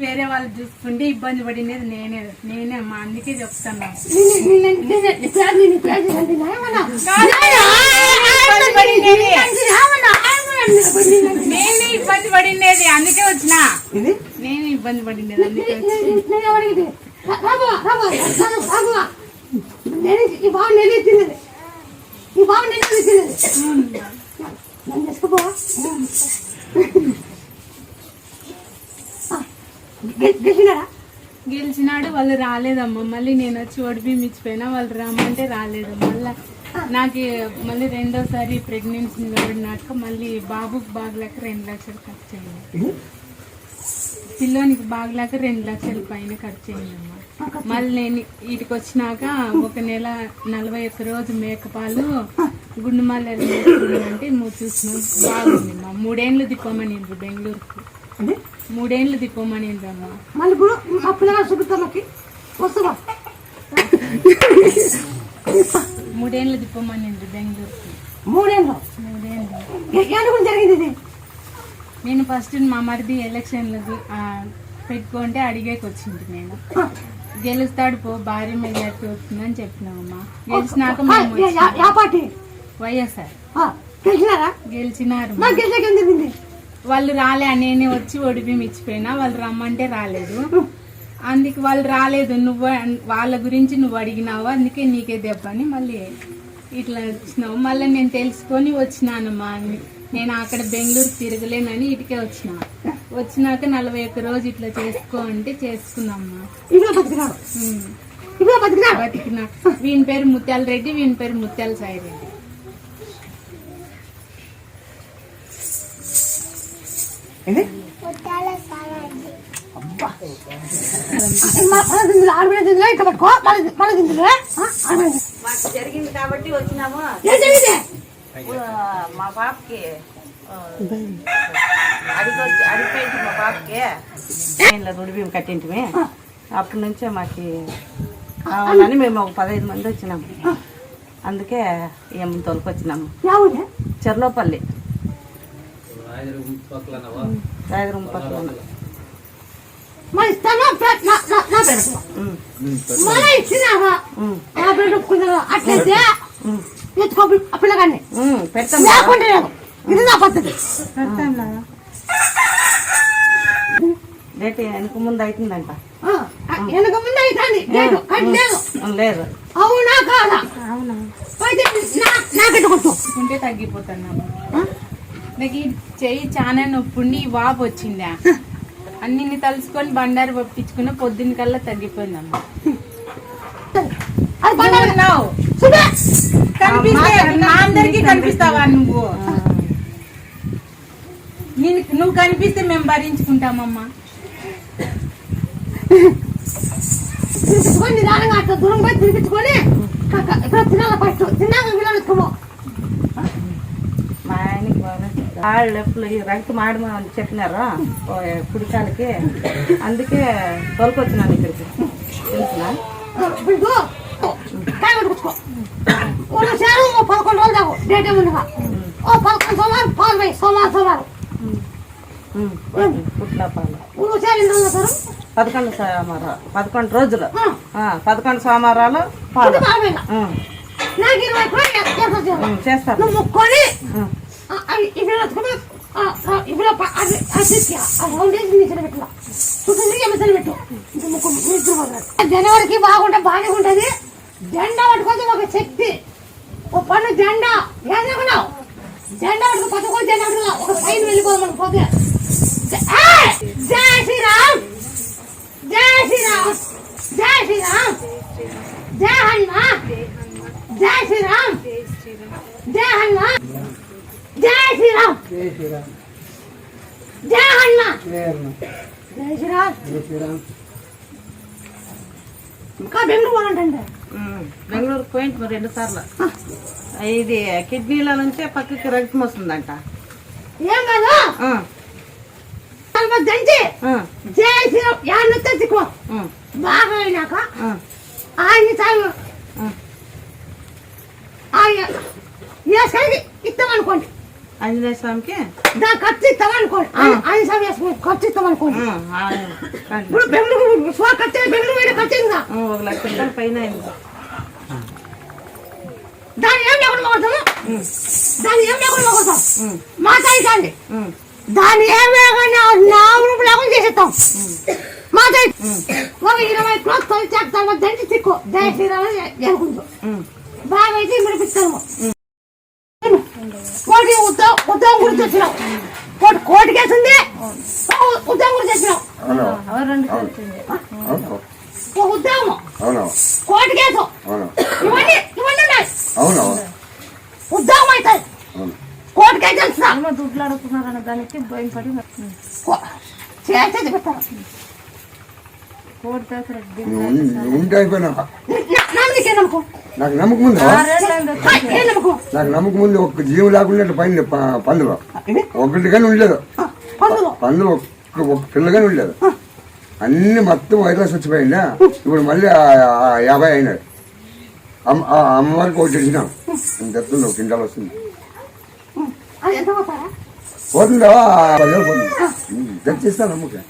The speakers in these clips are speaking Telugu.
వేరే వాళ్ళు చూసుకుంటే ఇబ్బంది పడినది నేనే. నేనే మా అందుకే చెప్తాను నేనే ఇబ్బంది పడినది అందుకే వచ్చిన. నేను ఇబ్బంది పడినది అందుకే ఈ బాబు నేనే ఈ బాబు చేసుకోబోవా గెలిచినారా? గెలిచినాడు వాళ్ళు రాలేదమ్మా. మళ్ళీ నేను వచ్చి ఒడిపి మిచ్చిపోయినా వాళ్ళు రమ్మంటే రాలేదు మళ్ళీ నాకు మళ్ళీ రెండోసారి ప్రెగ్నెన్సీ నిలబడినాక మళ్ళీ బాబుకి బాగలేక రెండు లక్షలు ఖర్చు అయింది. పిల్లోనికి బాగలేక రెండు లక్షల పైన ఖర్చు అయిందమ్మా. మళ్ళీ నేను వీటికి వచ్చినాక ఒక నెల నలభై ఒక్క రోజు మేకపాలు గుండు మల్లెలు అంటే నువ్వు చూసినావు బాగుంది మా మూడేళ్ళు తిప్పమనిండ్రు బెంగళూరుకు. మూడేళ్ళు మళ్ళీ ఇప్పుడు మా వస్తావా మూడేళ్ళు తిప్పమనిండ్రు బెంగళూరుకి మూడేళ్ళు మూడేళ్ళు ఎందుకు జరిగింది ఇది? నేను ఫస్ట్ మా మరిది ఎలక్షన్లకు పెట్టుకుంటే అడిగేకి వచ్చింది నేను. గెలుస్తాడు పో భారీ మెజార్టీ వస్తుందని చెప్పినామమ్మా గెలిచినాక వైఎస్ఆర్. గెలిచినారా? వాళ్ళు రాలే నేనే వచ్చి ఒడిపి ఇచ్చిపోయినా వాళ్ళు రమ్మంటే రాలేదు. అందుకు వాళ్ళు రాలేదు నువ్వు వాళ్ళ గురించి నువ్వు అడిగినావు అందుకే నీకే దెబ్బ అని మళ్ళీ ఇట్లా వచ్చినావు. మళ్ళీ నేను తెలుసుకొని వచ్చినానమ్మా అని. నేను అక్కడ బెంగళూరు తిరగలేనని ఇటుకే వచ్చిన. వచ్చినాక నలభై ఒక్క రోజు ఇట్లా చేసుకో అంటే చేసుకున్నామ్మా. బతికిన. వీని పేరు ముత్యాల రెడ్డి వీని పేరు ముత్యాల సాయి రెడ్డి. మాకు జరిగింది కాబట్టి వచ్చినాము. మా పాపకి ఆ, అడిగి వచ్చి అడిగిపోయింది మా పాపకి. ట్రైన్లో రుడి బియ్యం కట్టింటిమి. అప్పటి నుంచే మాకు కావాలని మేము ఒక పదహైదు మంది వచ్చినాము. అందుకే ఏం తోలుకొచ్చినాము. చెర్లోపల్లి. రాయదురం పక్కన మరి ఇస్తాను ప్ర- నా నా నా పెడతా ఉమ్, మళ్ళీ ఇచ్చినావా? నా అట్లయితే ఎత్తుకో పిల్లగాన్ని. పెడతాం లేదు. ఇది నా పద్ధతి. రేటు వెనక ముందు అవుతుందంట ఆ, వెనక ముందు అవుతుంది లేదు లేదు. అవునా కాదా? అయితే నా నాకెట్టు కొట్టు. ఉంటే తగ్గిపోతున్నాము నాకు చెయ్యి చాలా నొప్పుండి ఈ వాపు వచ్చిందా? అన్ని తలుసుకొని బండారు పప్పించుకున్న పొద్దున్న కల్లా తగ్గిపోయిందమ్మా. అందరికి కనిపిస్తావా నువ్వు? నేను నువ్వు కనిపిస్తే మేము భరించుకుంటామమ్మా. తినిపించుకొని నిదానంగా అట్లా దూరం పోయి తినిపించుకొని కాక ఇక్కడ తినాల ఫస్ట్. తిన్నాక వీళ్ళు కాళ్ళు ఎప్పుడు రక్తం మాడమని చెప్పినారు? ఓ కుడికాలకి అందుకే తోలుకొచ్చినాను ఇక్కడికి. తెలిసిన? పదకొండు రోజులు దాకు డేట్ ఏముండగా ఓ పదకొండు సోమవారం పాలు పోయి సోమవారం పదకొండు సోమవారం పదకొండు రోజులు. ఆ, పదకొండు సోమవారాలు పాలు. చేస్తారు నువ్వు ముక్కొని ఉమ్, ఇప్పుడు ఎత్తుకుని ఇప్పుడు అది ఫౌండేషన్ మిషన్ పెట్టాల పెట్టు జనవరికి బాగుంటే బాగానే ఉంటుంది. జెండా పట్టుకోవచ్చు ఒక శక్తి. ఒక పన్ను జెండా. ఏదనుకున్నావు జెండా పట్టుకు పట్టుకో జెండా పట్టుకో ఒక సైన్ వెళ్ళిపోదాం మనకు పోతే జై శ్రీరామ్! జై శ్రీరామ్! జై శ్రీరామ్! జై హనుమాన్! జై శ్రీరామ్! జై హనుమాన్! జై శ్రీరామ్. జై హనుమాన్ జై శ్రీరామ్. ఇంకా బెంగళూరు పోవాలంటే ఉమ్. బెంగళూరుకు పోయింది మరి రెండు సార్లు. ఇది కిడ్నీల నుంచే పక్కకి రక్తం వస్తుందంట. ఏం కాదు? దంచి జై శ్రీరామ్. యాన్న తెచ్చుకో బాగా అయినాక ఆ, ఆయన సాగు ఇస్తాం అనుకోండి ఆంజనేయ స్వామికి ఖర్చు వేసుకుని ఇప్పుడు బెంగళూరు స్వా ఖర్చు బెంగళూరు ఖర్చు అయిందా ఆ, ఒక లక్ష రూపాయల పైన అయింది. దాన్ని ఏం లేకుండా దాన్ని ఏం లేకుండా మొగతాం ఉమ్, మాతాయి కాండి ఉమ్, దాన్ని ఏం లేకుండా నాలుగు లేకుండా చేసేస్తాం? మాతాయి ఒక ఇరవై క్లాస్ తొలి చేస్తాము దంచి తిక్కు. ఉమ్. బాగా అయితే ఉద్యోగం గురించి వచ్చినాం కోటి కోటి కేసింది ఉద్యోగం అవును. ఒక ఉద్యోగం అవును. కోటి కేసు. ఇవన్నీ ఇవన్నీ ఉన్నాయి అవును. ఉద్యోగం అవుతాయి అవును. కోటి కేసు అమ్మ దుడ్లు అడుగుతున్నారన్న దానికి భయపడి ఉమ్, చేసేది కోడి దగ్గర నువ్వు నమ్మకే? నాకు నమ్మకం ఉంది? నాకు నమ్మకం ఉంది ఒక్క జీవం లేకుండా పైన పందులు. ఒకటి కానీ ఉండలేదు. పందులు. ఒక్క ఒక్క పిల్ల కానీ ఉండలేదు అన్ని మొత్తం వైరస్ వచ్చిపోయిందా? ఇప్పుడు మళ్ళీ యాభై అయినాడు అమ్మవారికి ఒకటి తెచ్చినాం ఇంత ఒక కింటాలు వస్తుంది. పదివేలు పోతుంది. తెచ్చిస్తాను అమ్మకి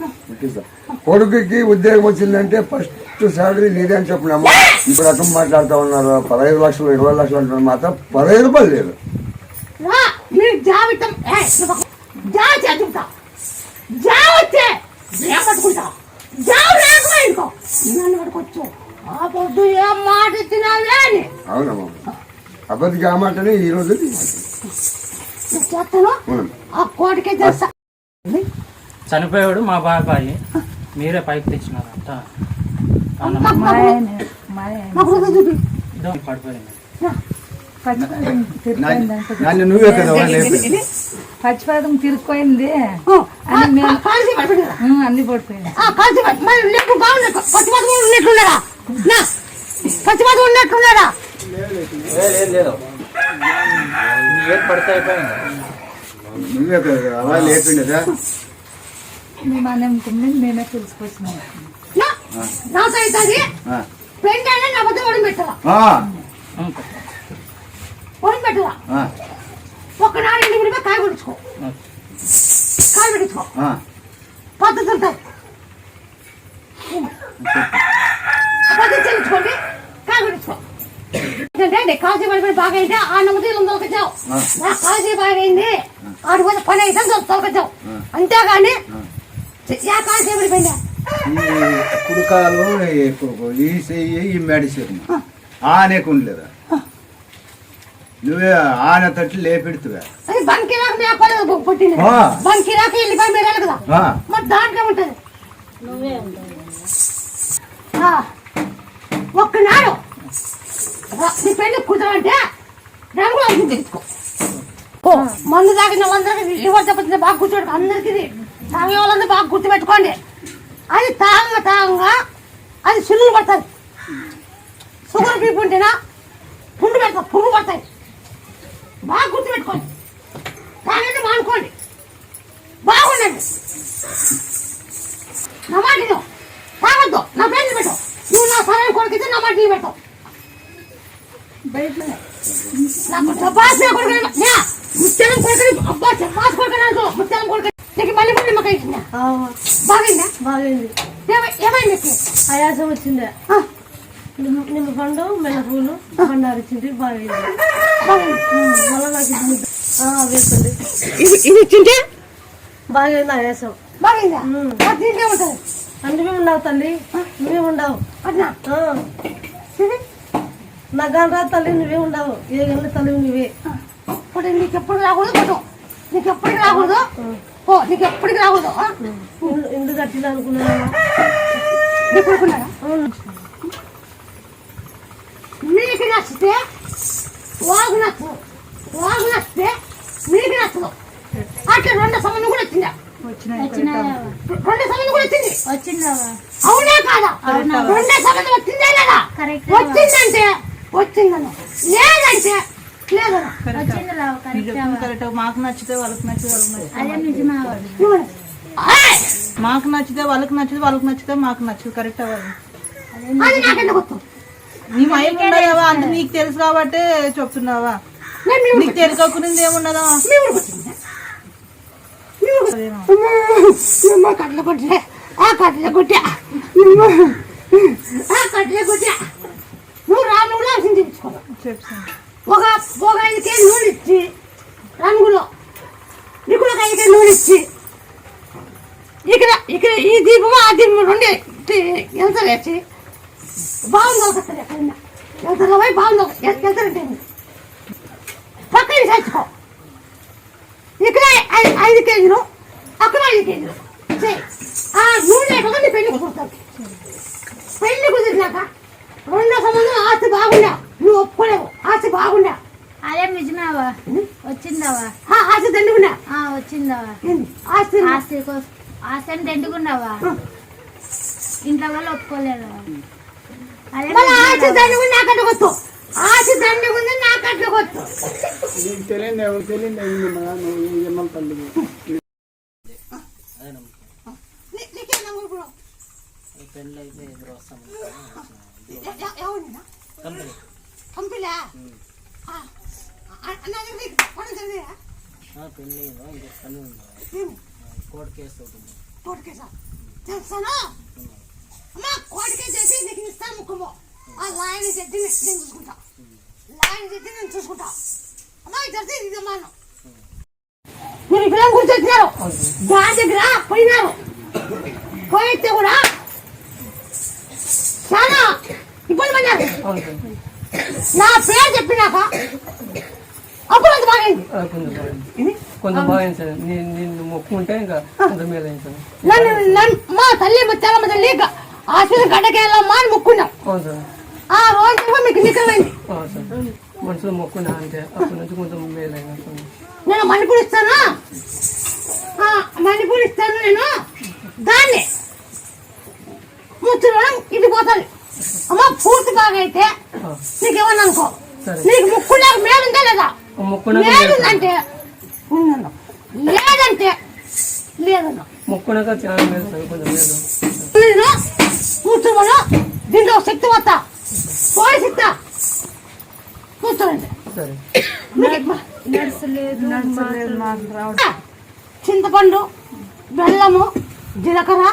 కొడుకుకి ఉద్యోగం వచ్చిందంటే ఫస్ట్ శాలరీ నీదే అని చెప్పినాము ఇప్పుడు అర్థం మాట్లాడుతూ ఉన్నారు పదహైదు లక్షలు ఇరవై లక్షలు అంటున్నారు మాత్రం పదహైదు రూపాయలు లేదు. అవునమ్మా. ఆ మాటనే ఈ రోజు చేస్తాను. ఆ కోటికే చేస్తా. చనిపోయాడు మా బాబాయ్. మీరే పైకి తెచ్చినారు అంతా మాకు- మాకు- మాకు రోజు చూపి. ఇదో పడిపోయింది. పచ్చిపాదం తిరుక్కోయింది ఉమ్, అన్ని పడిపోయింది. పచ్చిపాతం ఉన్నట్లున్నాడా నా పచ్చిపాతం ఉన్నట్లున్నాడా లేదు, లేదు, లేదు. నువ్వే పడితే అయిపోయింది. నువ్వే కదా వాళ్ళు లేపిండదా మేము అన్నమ్ముకుని మేమే తెలుసుకొచ్చినాం నా నాకు అవుతుంది పెండి అయినా నా వద్ద ఒడి పెట్టాలా ఒడి పెట్టాలా ఒక్కనాడు ఇంటి గుడి కాయ కొడుచుకో కాయ పెట్టించుకో పద్ధతి ఉంటాయి పద్ధతి చెల్లించుకోండి కాయ కొడుచుకో ఏంటంటే కాశీ పడిపోయి బాగా అయితే ఆ నమ్మకం ఇల్లు తొలకొచ్చావు. నా కాశీ బాగా అయింది. ఆడు పోతే పని అయితే తొలకొచ్చావు. అంతేగాని యా కాశీ పడిపోయిందా? ఈ కుడుకాలు ఈ- ఈ చెయ్యి. ఈ మెడిసిన్ ఆనేకు ఉండలేదా నువ్వే ఆన తట్టు లేపెడుతువా. అది బంకిరాకు మేపలేదు పుట్టింది. ఆ. బంకిరాకు వెళ్ళిపోయి మీరాలి కదా ఆ. మరి దాంట్లో ఉంటుంది ఆ, ఒక్కనాడు నీ పెళ్ళి కుదరంటే రంగులు అన్ని తెచ్చుకో. ఓ, మందు తాగిన వాళ్ళందరికీ లివర్ దెబ్బతింటే బాగా కూర్చోడు అందరికీ తాగే వాళ్ళందరూ బాగా గుర్తుపెట్టుకోండి. అది తాగంగా తాగంగా అది సుల్లులు పడుతుంది షుగర్ బీపీ ఉంటేనా? పుండు పెడతా పురుగు పడతాయి. బాగా గుర్తుపెట్టుకోండి. తాగండి మానుకోండి. బాగుండండి. నా మాట తాగొద్దు. నా పేరు పెట్టు. నువ్వు నా సరైన కొడుకు నా మాట పెట్టావు ఆయాసం వచ్చింది. నిమ్మ పండు మెల్ల పూలు బండారు ఇచ్చింది బాగైంది. బాగైంది. మళ్ళీ నాకు వేస్తుంది ఇది ఇచ్చింటే బాగైంది ఆయాసం. బాగైందా? దీంట్లో ఉంటుంది నువ్వే ఉండవు తల్లి. నువ్వే ఉండవు. అట్లా? ఆ, ఇది నా గాని రా తల్లి నువ్వే ఉండవు. ఏ గంట తల్లి నువ్వే? ఇప్పుడు నీకు ఎప్పుడు రాకూడదు కొట్టు నీకు ఎప్పటికి రాకూడదు? ఓ నీకు ఎప్పటికి రాకూడదు ఇల్లు కట్టిన అనుకున్నాను నీ కొడుకున్నాడా? మీకు నచ్చితే వాగు నచ్చదు. వాగు నచ్చితే మీకు నచ్చదు. అట్లా రెండు సంబంధం కూడా వచ్చిందా రెండు సంబంధం కూడా వచ్చింది? అవునా కాదా? రెండే సంబంధం వచ్చిందే లేదా? కరెక్ట్. వచ్చిందంటే వచ్చిందను లేదంటే లేదను కరెక్ట్ మాకు నచ్చితే వాళ్ళకి నచ్చితే వాళ్ళకి! మాకు నచ్చితే వాళ్ళకి నచ్చితే వాళ్ళకి నచ్చితే మాకు నచ్చదు కరెక్ట్ అవ్వాలి నీ మైండ్ అంత నీకు తెలుసు కాబట్టి చెప్తున్నావా? నీకు తెలుసుకోకుండా ఏమున్నదా కట్ల కొట్టే ఆ కట్ల కొట్టా. ఆ కట్ల కొట్టా. రా నువ్వు లాభం తెచ్చుకో ఒక ఒక ఐదు కేజీ నూనె ఇచ్చి రంగులో నీకు ఒక ఐదు కేజీ నూనె ఇచ్చి ఇక్కడ ఇక్కడ ఈ దీపం ఆ దీపం రెండు ఎంత వేసి బాగుంది ఒక ఎంత పోయి బాగుంది ఎంత పక్కన ఇక్కడ ఐదు కేజీలు అక్కడ ఐదు కేజీలు. ఆ నూనె లేకుండా నీ పెళ్ళి కుదురుతుంది పెళ్ళి కుదిరినాక రెండో సంబంధం ఆస్తి బాగుండా నువ్వు ఒప్పుకోలేవు. ఆస్తి బాగుండా అదే నిజమేవా వచ్చిందావా? ఆ ఆస్తి దండుకున్నా. ఆ వచ్చిందావా? ఆస్తి ఆస్తి ఆస్తి అంటే ఎండుకున్నావా ఇంట్లో వాళ్ళు ఒప్పుకోలేదా? అదే ఆస్తి దండుకుని నాకు అడ్డగొచ్చు ఆస్తి దండుకుంది నాకు అడ్డగొచ్చు తెలియదు ఎవరు తెలియదు నువ్వు తల్లి నీ- నీకేం? పెళ్ళి అయితే ఎదురు వస్తాం దగ్గర నీకు పని జరిగిందా? పెళ్ళి ఇంకొక పని ఉంది? కోర్టు కేసు అవుతుంది కోటికేసా తెలుసాను అమ్మా కోటికే చేసి నీకు ఇస్తాను ముక్కము ఆ లాయని చెట్టి నేను చూసుకుంటా లాయని చెట్టి నేను చూసుకుంటా అమ్మా జరిగితే ఇది మాను మీరు ఇక్కడ కూర్చొచ్చినారు దాని దగ్గర పోయినారు పోయితే కూడా చాలా ఇబ్బంది పడినారు నా పేరు చెప్పినాక అప్పుడు అంత బాగైంది కొంచెం బాగా సార్. నేను నిన్ను మొక్కుంటే ఇంకా కొంచెం మీద నన్ను నన్ను మా తల్లి మా తెల్లమ్మ తల్లి ఆశీర్వాదం గడ్డకెళ్ళమ్మా అని మొక్కున్నాం. అవును సార్. ఆ రోజు మీకు నిక్కమైంది అవును సార్. మనసులో మొక్కున్నా అంతే. అప్పటి నుంచి కొంచెం మేలైనా నేను మణిపూర్ ఇస్తాను? మణిపూర్ ఇస్తాను నేను. దాన్ని. ఇది పోతుంది. అమ్మ పూర్తి బాగా అయితే నీకేమన్నా అనుకో. నీకు ముక్కు నాకు మేలుందా లేదా? మొక్కున్నాక మేలుందంటే ఉందన్నా లేదంటే లేదన్నా మొక్కున్నాక నేను కూర్చోమను. దీంట్లో శక్తి వస్తా పోయి శక్తి. కూర్చోండి. చింతపండు బెల్లము జీలకర్ర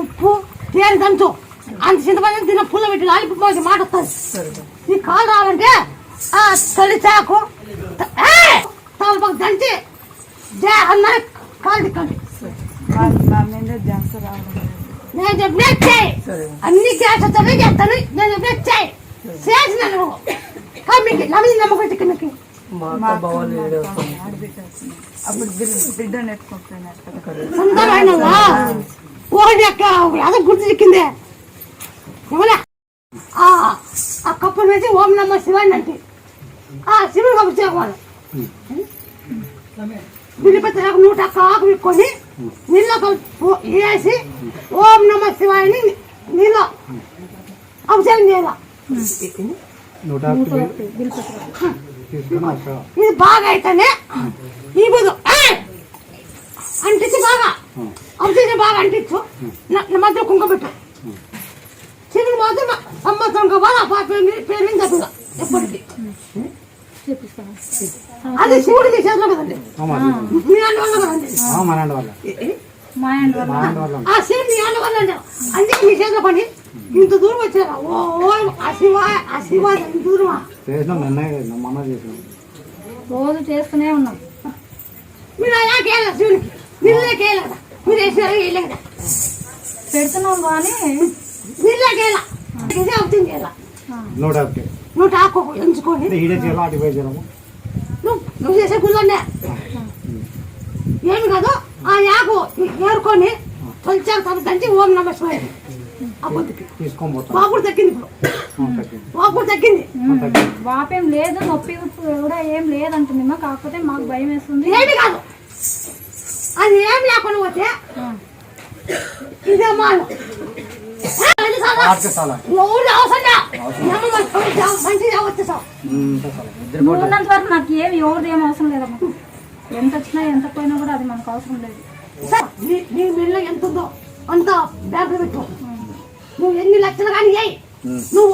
ఉప్పు తేనె దంచు అంత చింతపండు తిన్న పుల్ల పెట్టి లాలిపోతే మాట వస్తుంది. ఈ కాలు రావాలంటే ఆ తొలి చాకు తలపక్క దంచి జయ అన్నారు కాలు తిక్కండి. నేను చెప్పిన చేయి అన్ని గ్యాస్ వస్తానే చేస్తాను నేను చెప్పిన చేయి చేసిన నువ్వు. మీకు నమ్మి నమ్మకం చిక్క మీకు మా అక్క ఒకటి అక్క అదే గుర్తు చిక్కిందే. ఏమన్నా ఆ ఆ కప్పు నుంచి ఓం నమ్మ శివాని అంటే. ఆ శివుడు కప్పు చేయవాలి బిల్లిపత్రకు నూట ఒక్క ఆకు విక్కొని నీళ్ళ వేసి ఓం నమ శివాయని నీళ్ళ అభిషేకం చేయాల. ఇది బాగా అయితేనే ఈ బుధు. అంటించి అభిషేకం బాగా అంటించు నా- మధ్య కుంక పెట్టు. శివుడు మాత్రం కావాలి ఆ పాప పేరు పేరు మీద తప్పుగా ఎప్పటికీ. అది శివుడు మీ చేతిలో కదండి. మీ అన్న వల్ల కదండి. ఆ మీ అన్న వల్ల అందుకే మీ చేతిలో పని. ఇంత దూరం వచ్చారా? ఓ ఆ శివ ఆ శివ ఇంత దూరమా? చేసినాం నిన్నే చేసినాం మొన్న చేసినాం. రోజు చేస్తూనే ఉన్నాం. మీరు అలా కేయాల శివునికి. నీళ్ళే కేయాల కదా మీరు వేసినారు పెడుతున్నాం కానీ ఇది అవుతుంది నూట నువ్వు ఎంచుకొని చేసే గుళ్ళనే ఏమి కాదు ఆ యాకు ఏరుకొని తొలిచాక తను దంచి ఓం నమ శివాయ. వాపుడు తగ్గింది ఇప్పుడు. వాపుడు తగ్గింది. వాపేం లేదు నొప్పి కూడా ఏం లేదంటుందేమో కాకపోతే మాకు భయం వేస్తుంది. ఏమి కాదు. అది ఏం లేకుండా పోతే ఇదే మాలు. ఎవరు అవసరం. లే. ఏమో మన పని చా- మంచి వచ్చేసావు నువ్వు ఉన్నంత వరకు నాకు ఏం ఎవరిది ఏం అవసరం లేదమ్మా ఎంత వచ్చినా ఎంత పోయినా కూడా అది మనకు అవసరం లేదు. నీ నీ మిల్ల ఎంత ఉందో అంత బ్యాంకులో పెట్టు. నువ్వు ఎన్ని లక్షలు కానీ అయ్యి నువ్వు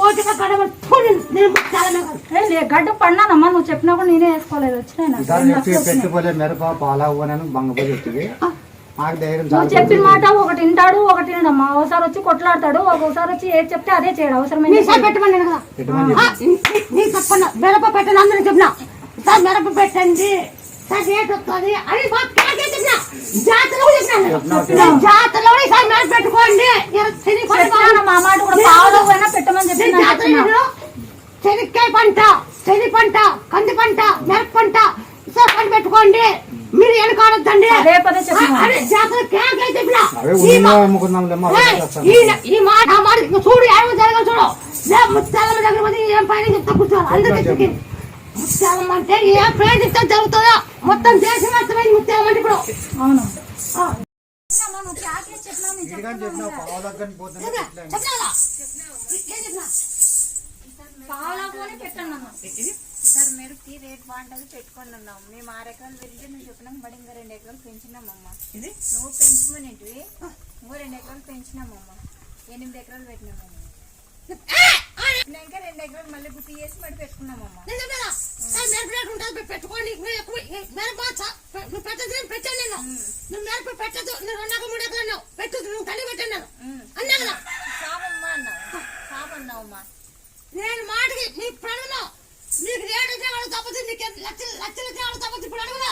లే, గడ్డ పడినానమ్మా నువ్వు చెప్పినా కూడా నేనే వేసుకోలేదు. పెట్టుకోలే మిరప పాల ఊనని బంగపోయి వచ్చింది మాకు ధైర్యం నువ్వు చెప్పిన మాట ఒకటి వింటాడు ఒకటి వినడమ్మా. ఒకసారి వచ్చి కొట్లాడతాడు ఒక్కొక్కసారి వచ్చి ఏది చెప్తే అదే చేయడు అవసరమైన సార్ పెట్టమని మిరప పెట్టండి అందరూ చెప్పిన. సార్ మిరప పెట్టండి. సార్ అని జాతరలో జాతరలో ఈసారి పెట్టుకోండి. పంట చెప్పినాను మా మాట కూడా పావులో పోయినా పెట్టమని చెప్పి నేను జాతరలో చెనిక్కాయ పంట శని పంట కంది పంట మిరప పంట సార్ పంట పెట్టుకోండి. మీరు వెనకాడొద్దండి ఈ మాట చూడు ఏమో జరగదు చూడు. లే ముత్యాలమ్మ దగ్గర ఏం పైన చెప్తా కూర్చోవాలి. అందరికీ ముత్యాలమ్మ అంటే ఏ పేరు చెప్తే జరుగుతుందో? మొత్తం దేశం అర్థమైంది ముత్యాలమ్మ అంటే ఇప్పుడు. అవును. నువ్వు సార్ మిరపకి రేట్ బాగుంటుంది పెట్టుకొని ఉన్నాం మేము ఆరు ఎకరాలు పెరిగితే నువ్వు చెప్పినాం బడి ఇంకా రెండు ఎకరాలు పెంచినామమ్మ ఇది నువ్వు పెంచమనేటివి ఇంకో రెండు ఎకరాలు పెంచినామమ్మ ఎనిమిది ఎకరాలు పెట్టినామమ్మ ఇంకా రెండు ఎకరాలు మళ్ళీ గుర్తు చేసి బడి పెట్టుకున్నామమ్మ. మిరప పెట్టుకోండి. నువ్వు పెట్టదు నేను పెట్టాను నేను నువ్వు మిరప పెట్టదు నువ్వు రెండు ఎకరాలు మూడు ఎకరాలు నువ్వు తల్లి పెట్టాను నేను. అన్నా కదా? సాబమ్మ అన్నావు సాబన్నావమ్మా నేను మాటకి మీకు రేటు ఇచ్చే వాడు తప్పదు నీకు లక్షలు లక్షలు వాడు తప్పదు ఇప్పుడు అడుగునా?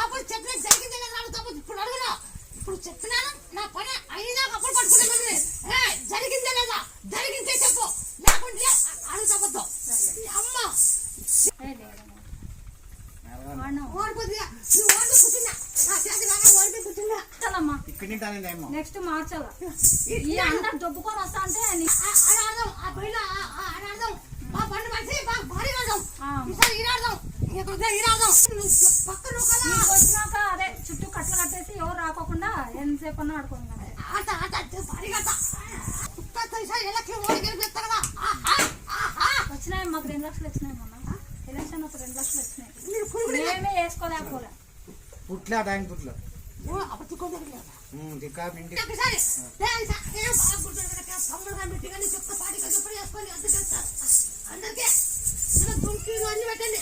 అప్పుడు చెప్పిన జరిగింది తప్పదు ఇప్పుడు అడుగునా? ఇప్పుడు చెప్పినాను నా పని అయినా అప్పుడు పట్టుకునే ఏ జరిగిందే లేదా? జరిగిందే చెప్పు. లేకుంటే అడుగు తప్పదు అమ్మ. నెక్స్ట్ మార్చాలా. ఈ అందరు దొబ్బుకొని వస్తా అంటే ఆ- పైన ఆడాడదాం మా పండు మంచి భారీ ఆడదాం. ఈసారి ఇక్కడ పక్కన వచ్చినాక అదే చుట్టూ కట్టలు కట్టేసి ఎవరు రాకోకుండా ఎంతసేపు అన్నా ఆడుకోండి అంతే. ఆట ఆట భారీ ఆట ఈసారి ఎలక్షన్ ఓడి గెలిపిస్తా కదా. ఆహా, ఆహా. వచ్చినాయి మాకు రెండు లక్షలు వచ్చినాయి మొన్న. ఎలక్షన్ ఒక రెండు లక్షలు వచ్చినాయి. మేమే వేసుకోలేకపోలే. పుట్లే టైం పుట్లో. అందరికీ దుంకీలు అన్ని పెట్టండి.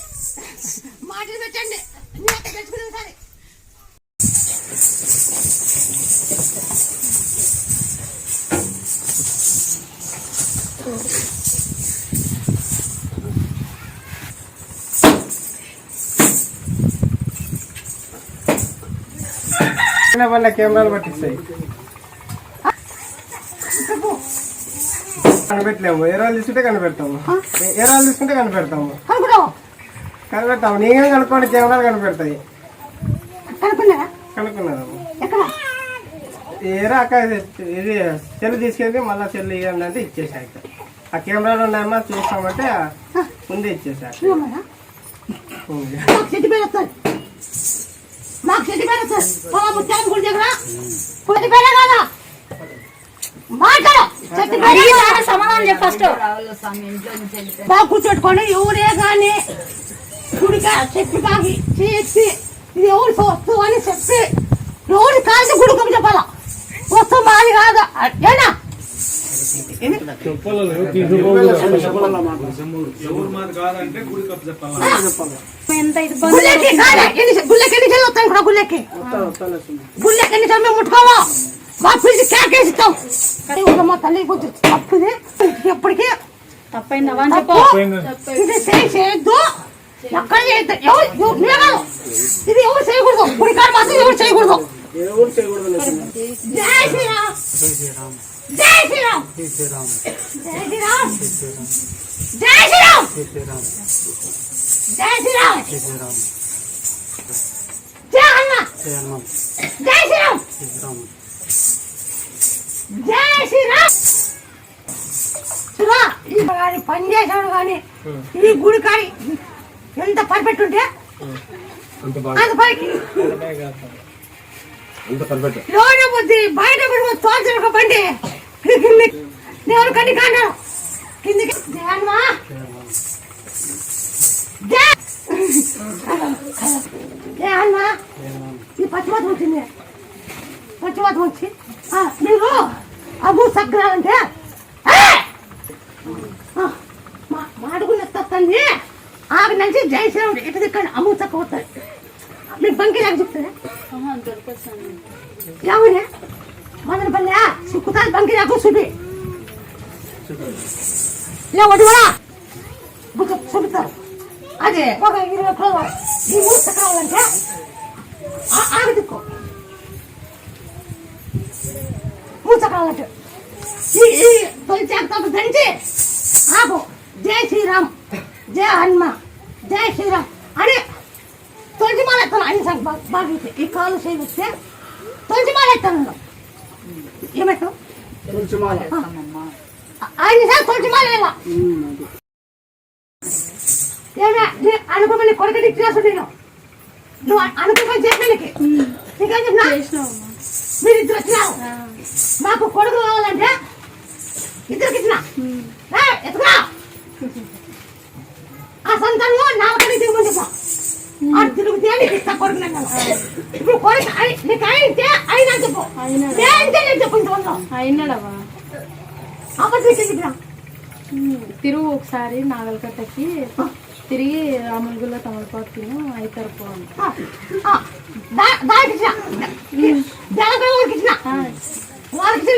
మాటలు పెట్టండి. అన్ని తెచ్చుకునే సరే వల్ల కెమెరాలు పట్టిస్తాయి. కనిపెట్టలేము. ఎరాలు తీసుకుంటే కనిపెడతాము. ఎరాలు తీసుకుంటే కనిపెడతాము. కనిపెడతాము. నీకేం కనుక్కోండి కెమెరాలు కనిపెడతాయి. కనుక్కున్నారా కనుక్కున్నాము ఎక్కడ? ఏరా అక్క ఇది సెల్ తీసుకెళ్ళి మళ్ళీ సెల్ ఇవ్వండి అంటే ఇచ్చేసాక ఆ కెమెరాలు ఉన్నాయమ్మా చూస్తామంటే ముందే చెట్టు చెట్టు చెట్టు బాగా కూర్చోట్టుకోండి ఎవరే కానీ గుడికా చెప్పి బాగి చేసి ఇది ఎవరి వస్తువు అని చెప్పి ఎవరి కాదు గుడికం చెప్పాలా? వస్తువు మాది కాదు. ఏనా గుళ్ళెక్కి గుళ్ళెక్కి ముట్టుకోవా పిలిచి కేకేసి ఇస్తాం. తల్లి కొంచెం తప్పుది. ఎప్పటికీ తప్పైందా? అని చెప్పు. తప్పు ఇది చేయి చేయొద్దు. ఎక్కడ చేయొద్దు. ఎవరు ఇది ఎవరు చేయకూడదు. గుడికాడ మాత్రం ఎవరు చేయకూడదు. జై శ్రీరామ్ జై శ్రీరామ్ జై శ్రీరామ్ జై శ్రీరామ్ జై శ్రీరామ్ జై అన్న జై శ్రీరామ్ జై శ్రీరామ్ చూడా ఈ కానీ పని చేసాడు కానీ ఈ గుడి కాడి ఎంత పర్ఫెక్ట్ ఉంటే అంత పైకి లోన బుద్ధి బయట పడి తోచిన ఒక బండి. దేవుడు కన్ని కాన్నాడు కిందికి. జయమ్మా జయ జయమ్మా ఈ పచ్చిమతం వచ్చింది. పచ్చిమతం వచ్చి ఆ, మీరు అబ్బు సగ్రాలంటే మాడుకున్న తత్తంది ఆమె నుంచి జై శ్రీరాముడు ఎటు దిక్కండి అమ్ము తక్కువ వస్తుంది మీకు బంకి లాగా చెప్తారా? ఎవరే మదన పల్లె సిక్కుతాది బంకి నాకు సుడి లే ఒకటి కూడా? బుక్ చూపుతారు అదే ఒక ఇరవై రూపాయలు ఈ మూత కావాలంటే ఆ- ఆగు దిక్కు. మూత కావాలంటే ఈ ఈ తొలి చేత దంచి ఆగు జై శ్రీరామ్ జై హనుమ జై శ్రీరామ్ అని తొలిచి మాల ఎత్తాను ఆయన సార్ బాగా ఈ కాలు చేయిస్తే తొలిచి మాల ఎత్తాను ఏమెట్టు ఆయన సార్ తొలిచి మాల వేళ ఏమే అనుకోమని కొడుకు ఇచ్చేసు నేను నువ్వు అనుకోమని చెప్పడానికి నీకేం చెప్పినా మీరు ఇద్దరు వచ్చినావు మాకు కొడుకు కావాలంటే ఇద్దరికి ఇచ్చిన ఎత్తుకురా ఆ సంతానం నాలుగు దిగుమని చెప్పా. తిరుగు ఒకసారి నాగలకట్టకి. తిరిగి అవుతారు ఇచ్చిన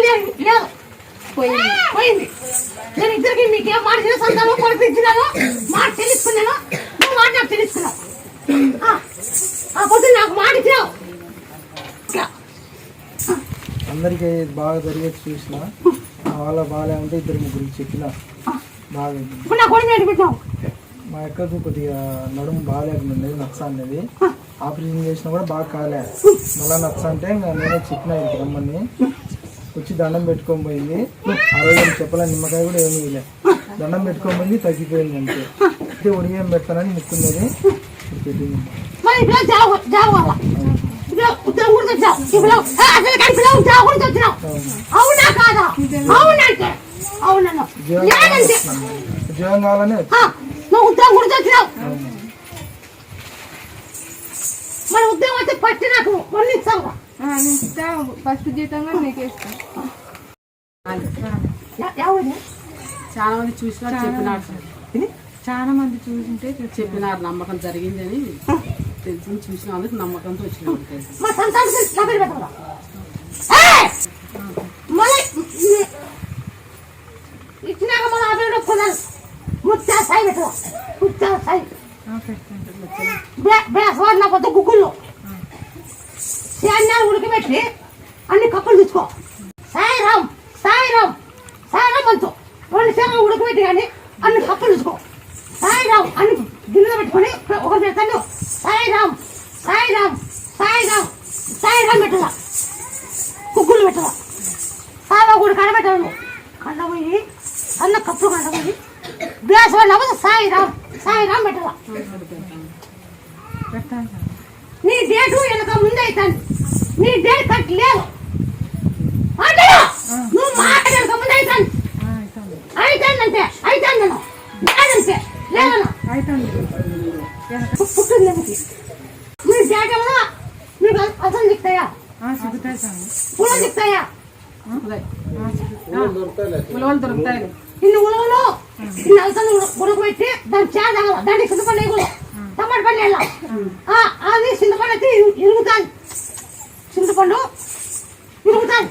లేదు లేదు పోయింది. పోయింది. నేను ఇద్దరికి మీకేం మాట చేసిన సంతానం కొడుకు ఇచ్చినాను. మాట తెలుసుకున్నాను. నువ్వు మాట నాకు తెలుసుకున్నావు ఆ, ఆ పొద్దు నాకు మాట ఇచ్చినావు ఇట్లా. అందరికీ బాగా జరిగేది చూసిన. వాళ్ళ బాగా ఉంటే ఇద్దరు ముగ్గురికి చెప్పిన. బాగా మా అక్కకు కొద్దిగా నడుము బాగాలేకుండా నచ్చ అనేది ఆపరేషన్ చేసినా కూడా బాగా కాలే. మళ్ళీ నచ్చ అంటే ఇంకా నేనే చెప్పిన ఇక్కడికి రమ్మని. వచ్చి దండం పెట్టుకొని పోయింది. ఆ రోజు చెప్పలే? నిమ్మకాయ కూడా ఏమీ ఇలే దండం పెట్టుకొని పోయింది తగ్గిపోయింది అంతే. అయితే ఉడిగేం పెడతానని ముక్కున్నది. ఇప్పుడు పెట్టింది ఉద్యోగం అవునా కాదా అవునంటే అవునన్నా ఉద్యోగం కావాలని నువ్వు కూడా నాకు ఇస్తావు ఫస్ట్ జీతంగా నీకు ఇస్తాను చాలా మంది చూసినారు చెప్పినారు. చాలా మంది చూసింటే చెప్పినారు. నమ్మకం జరిగిందని. తెలిసి చూసిన వాళ్ళకి నమ్మకంతో వచ్చిన మా సంతానం నా పేరు మళ్ళీ ఇచ్చినాక మళ్ళీ ఆ పేరు పెట్టుకున్నాను. ముత్యా సాయి పెట్టాలా ముత్యా సాయి. బేసవాడు నా పొద్దు గుగ్గుల్లో సేన్యాలు ఉడకబెట్టి అన్ని కప్పులు తెచ్చుకో సాయిరామ్ సాయిరామ్ సాయిరామ్ అంటూ. రెండు సేవ ఉడకబెట్టి కానీ అన్ని కప్పులు తెచ్చుకో సాయిరామ్ అన్ని గిన్నెలో పెట్టుకొని ఒక పెడతాను సాయిరామ్ సాయిరామ్ సాయిరామ్ సాయిరామ్ పెట్టదా కుగ్గులు పెట్టదా సాయిబా కూడా కడబెట్టాను కండపోయి అన్న కప్పులు కండపోయి గ్లాస్ నవ్వదు సాయిరామ్ సాయిరామ్ పెట్టదా నీ డేటు వెనక ముందే అవుతాను నీ డేట్ కట్ లేదు. నువ్వు నువ్వు మాట్లాడక ముందు అవుతాను అవుతానంటే అవుతాను నేను. లేదన్నా. డేట్ ఏమన్నా నీకు అసలు దిక్తాయా పులం దిక్తాయా ఉలవలు దొరుకుతాయి ఇన్ని ఉలవలు ఇన్ని అలసలు ఉడకబెట్టి దాన్ని చేదాల దాన్ని చింతపండు వేయకూడదు టమాటా పండు ఆ, అది చింతపండు అయితే ఇరు- ఇరుగుతాది చింతపండు ఇరుగుతాది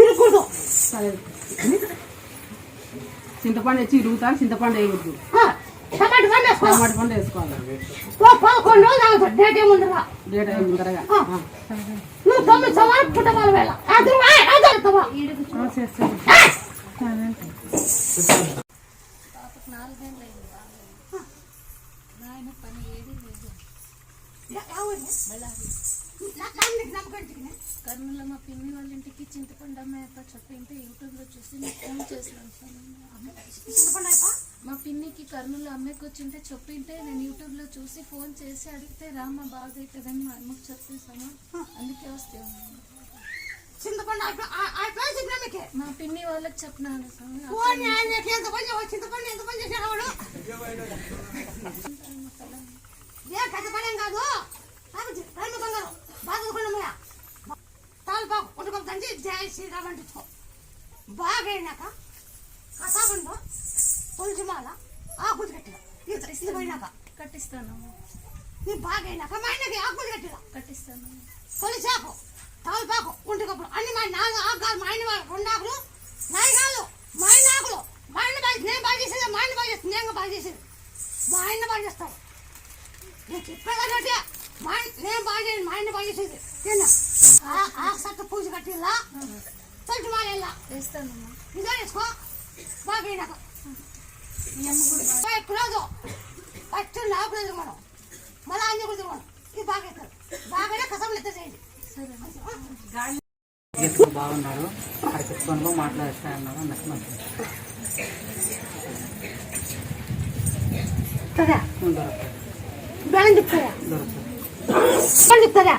ఇరుకూడదు చింతపండు వచ్చి ఇరుగుతారు చింతపండు వేయవద్దు ఆ, టమాటా పండు వేసుకోవాలి టమాటా పండు వేసుకోవాలి ఓ పదకొండు రోజులు ఆగుతుంది డేట్ ఏముండగా డేట్ అయిన ముందరగా ఆ. నువ్వు తొమ్మిది సవాలు పుట్టబాల వేళ. అది అదవుతావా కర్నూలు మా పిన్ని వాళ్ళ ఇంటికి చింతపండు చెప్పింటే యూట్యూబ్లో చూసి ఫోన్ చేసినాను సార్ మా పిన్నికి కర్నూలు అమ్మాయికి వచ్చింటే చెప్పింటే నేను యూట్యూబ్లో చూసి ఫోన్ చేసి అడిగితే రామ్మ బాగా అవుతుందని మా అమ్మకి చెప్పేసాను అందుకే వస్తే మా పిన్ని వాళ్ళకి చెప్పినాను బాగా అయినాక కసాబండు పులిసిమాల ఆకులు కట్టిన. ఇది పోయినాక. కట్టిస్తాను. నీ బాగా అయినాక మా ఆయనకి ఆకులు కట్టిన. కట్టిస్తాను. తొలిసాకు తలపాకు ఒంటి కప్పుడు అన్ని మా నాలుగు ఆకులు మా ఆయన రెండు ఆకులు నాయకాలు మా ఆయన ఆకులు. మా ఆయన బాగా నేను బాగా చేసేది మా ఆయన బాగా చేస్తుంది నేను బాగా చేసేది. మా ఆయన బాగా చేస్తాడు. నేను చెప్పేదానంటే మా ఆయన నేను బాగా చేయను మా ఆయన బాగా చేసేది. తిన్నా ఆ సత్త పూజ కట్టిల్లా? తొట్టి మాల వేస్తానమ్మా. ఇదో వేసుకో. బాగా అయినాక క్లోజు ఫస్ట్ నాకు మనం మళ్ళీ అన్ని కూడా మనం ఇది బాగా అవుతుంది బాగానే కసం లెక్క చేయండి బాగున్నారు అక్కడ పెట్టుకొని మాట్లాడుతా అన్నారు నాకు కదా బెల్లం చెప్తారా? చెప్తారా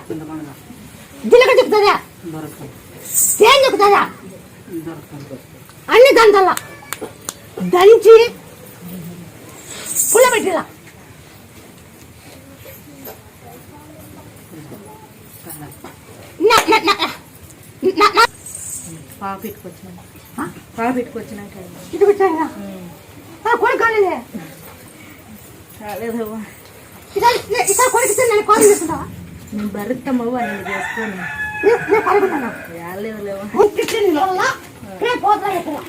చెప్తారా తేన్ చెప్తారా అన్ని దంతల్లా దంచి చేసుకుంటావా నేను భరితమ్మవ్వ నేను చేసుకొని పోతలా పెట్టాలా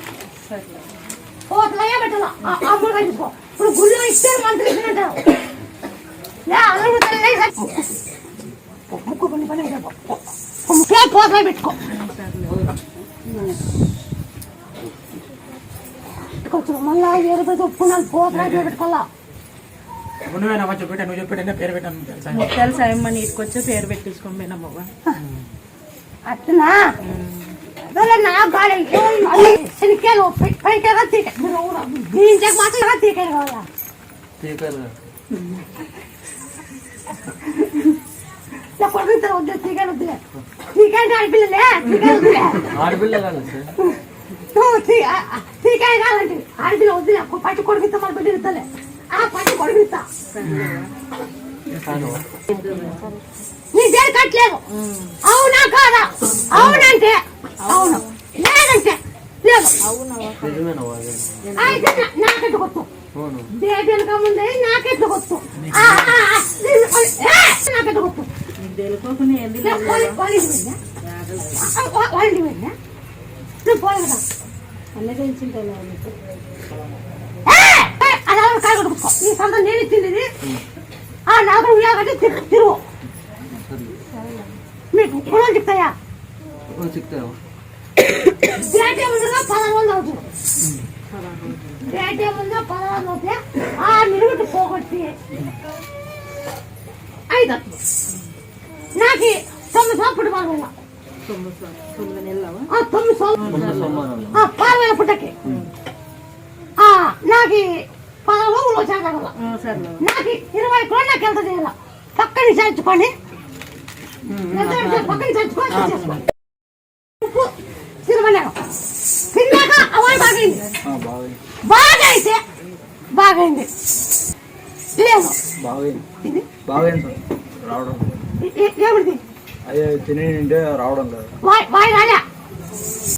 పోతలయ్యే పెట్టాలా అమ్ముడుగా చూసుకో ఇప్పుడు గుళ్ళు ఇస్తే మంత్రి ముక్కు కొన్ని పని పోతలా పెట్టుకో. కొంచెం మళ్ళా ఏడు పెద్ద ఉప్పున్నాను పోతలా పెట్టుకోవాలా? నువ్వు చెప్పి పేరు పెట్టాను తెలుసా? ముత్యాల సాయమ్మని ఇటుకొచ్చే పేరు పెట్టించుకొని పోయినామవ్వ అట్టనా అదే నా గాలి శనికాయలు పైకి తీక దీనికి మాత్రం తీకాయలు కావాలా నా కొడుకు వద్దు తీకాయలు వద్దులే తీకాయ ఆడపిల్లలే తీకాయ వద్దులే ఆడపిల్ల తీకాయ కావాలంటే ఆడపిల్ల వద్దులే పట్టి కొడుకుతా మన బిడ్డ ఇస్తలే ఆ పట్టి కొడుకు నీ కట్టలేదు అవునా కాదా? అవునంటే. అవును. లేదంటే. లేదు. అయితే నా- నాకెట్టు కొట్టు? డేట్ వెనక ముందే నాకెట్టు ఏ, నాకెట్టు కొట్టు? నీకు తెలియకోకుండా ఏంది నేను పోలీ- పోలీసు పోయినా? ఆ, వా- వాళ్ళకి పోయినా? నువ్వు పోలేదు కదా. అన్నీ తెలిసింటే నీకు. ఏ, ఏ, అది అలా కాయ కొట్టుకో. ఈ సొంత నేను ఇచ్చింది ఇది. ఆ నాకు తిరుగు. మీకు కులం చెప్తాయా? డేటే ముందుగా పదహారు వందలు అవుతుంది. డేటే ముందుగా పదహారు అవుతే ఆ నిలుగుట్టు పోగొట్టి ఐదు. నాకు తొమ్మిది సార్లు పుట్టుకోవాలి వెళ్ళా. తొమ్మిది సార్లు. ఆ పారవేల పుట్టకి. నాకు పదహారు వందలు వచ్చాక సరే నాకు ఇరవై కూడా నాకు ఎంత చేయాల? పక్కని చేర్చుకొని అవన్నీ బాగైంది లేదు బాగైంది రావడం ఏమిటి అయ్యే తిని రావడం లేదు వాయి రాలే.